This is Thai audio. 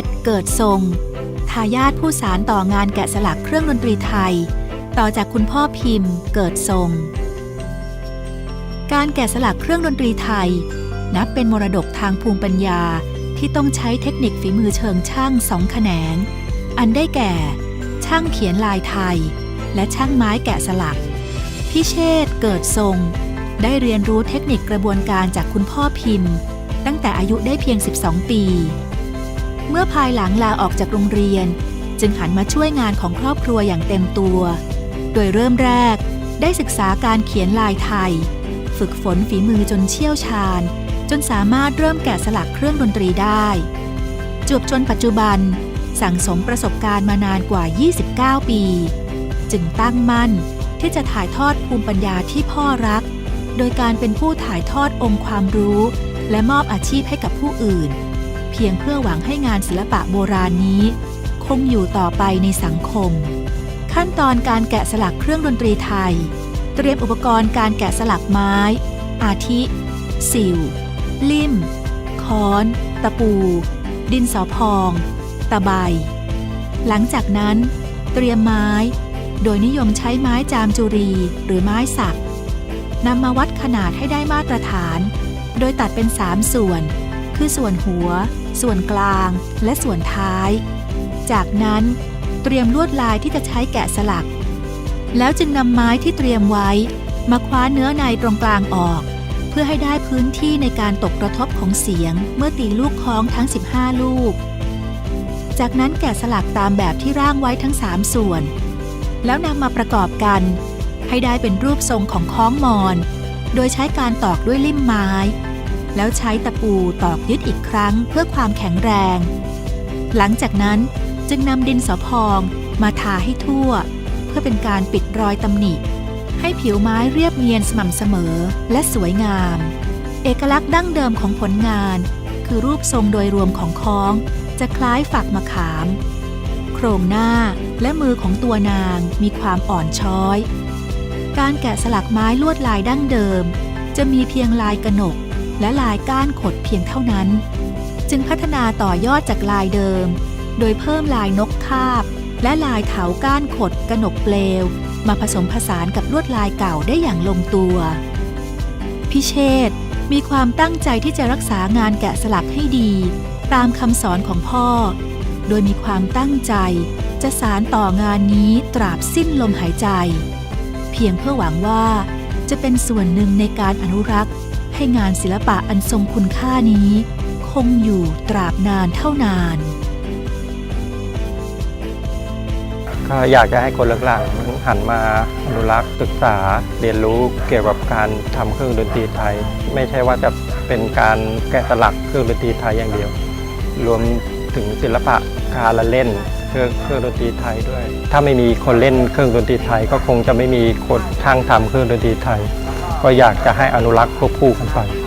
ษฐ์เกิดทรง ทายาทผู้สารต่องานแกะสลักเครื่องดนตรีไทย ต่อจากคุณพ่อพิมพ์ เกิดทรง การแกะสลักเครื่องดนตรีไทย นับเป็นมรดกทางภูมิปัญญาที่ต้องใช้เทคนิคฝีมือเชิงช่างสองแขนง อันได้แก่ ช่างเขียนลายไทย และช่างไม้แกะสลัก พิเชษเกิดทรง ได้เรียนรู้เทคนิคกระบวนการจากคุณพ่อพิมพ์ ตั้งแต่อายุได้เพียง 12 ปี เมื่อภายหลังลาออกจากโรงเรียน จึงหันมาช่วยงานของครอบครัวอย่างเต็มตัว โดยเริ่มแรกได้ศึกษาการเขียนลายไทย ฝึกฝนฝีมือจนเชี่ยวชาญ จนสามารถเริ่มแกะสลักเครื่องดนตรีได้ จวบจนปัจจุบัน สั่งสมประสบการณ์มานานกว่า 29 ปี จึงตั้งมั่นที่จะถ่ายทอดภูมิปัญญาที่พ่อรัก โดยการเป็นผู้ถ่ายทอดองค์ความรู้ และมอบอาชีพให้กับผู้อื่น พียงเพื่อหวังให้งานศิลปะโบราณนี้ คงอยู่ต่อไปในสังคม ขั้นตอนการแกะสลักเครื่องดนตรีไทย เตรียมอุปกรณ์การแกะสลักไม้ อาทิ สิว ลิ่ม ค้อน ตะปู ดินสอพอง ตะไบ หลังจากนั้น เตรียมไม้ โดยนิยมใช้ไม้จามจุรีหรือไม้สักนำมาวัดขนาดให้ได้มาตรฐาน โดยตัดเป็น3ส่วน คือส่วนหัว ส่วนกลาง และส่วนท้าย จากนั้นเตรียมลวดลายที่จะใช้แกะสลัก แล้วจึงนำไม้ที่เตรียมไว้ มาคว้าเนื้อในตรงกลางออก เพื่อให้ได้พื้นที่ในการตกกระทบของเสียง เมื่อตีลูกคล้องทั้ง 15 ลูก จากนั้นแกะสลักตามแบบที่ร่างไว้ทั้ง 3 ส่วน แล้วนำมาประกอบกัน ให้ได้เป็นรูปทรงของคล้องมอน โดยใช้การตอกด้วยลิ่มไม้ แล้วใช้ตะปูตอกยึดอีกครั้งเพื่อความแข็งแรง หลังจากนั้นจึงนำดินสอพองมาทาให้ทั่ว เพื่อเป็นการปิดรอยตำหนิ ให้ผิวไม้เรียบเนียนสม่ำเสมอและสวยงาม เอกลักษณ์ดั้งเดิมของผลงาน คือรูปทรงโดยรวมของค้อง จะคล้ายฝักมะขาม โครงหน้าและมือของตัวนางมีความอ่อนช้อย การแกะสลักไม้ลวดลายดั้งเดิม จะมีเพียงลายกระหนก และลายก้านขดเพียงเท่านั้น จึงพัฒนาต่อยอดจากลายเดิม โดยเพิ่มลายนกคาบ และลายเถาก้านขดกระหนกเปลว มาผสมผสานกับลวดลายเก่าได้อย่างลงตัว พิเชษมีความตั้งใจที่จะรักษางานแกะสลักให้ดี ตามคำสอนของพ่อ โดยมีความตั้งใจจะสารต่องานนี้ตราบสิ้นลมหายใจ เพียงเพื่อหวังว่าจะเป็นส่วนหนึ่งในการอนุรักษ์ ให้งานศิลปะอันทรงคุณค่านี้ คงอยู่ตราบนานเท่านาน ก็อยากจะให้คนหลังๆหันมาอนุรักษ์ศึกษาเรียนรู้เกี่ยวกับการทำเครื่องดนตรีไทย ไม่ใช่ว่าจะเป็นการแกะสลักเครื่องดนตรีไทยอย่างเดียว รวมถึงศิลปะการละเล่นเครื่องเครื่องดนตรีไทยด้วย ถ้าไม่มีคนเล่นเครื่องดนตรีไทย ก็คงจะไม่มีคนช่างทำเครื่องดนตรีไทย ก็อยากจะให้อนุรักษ์ควบคู่กันไป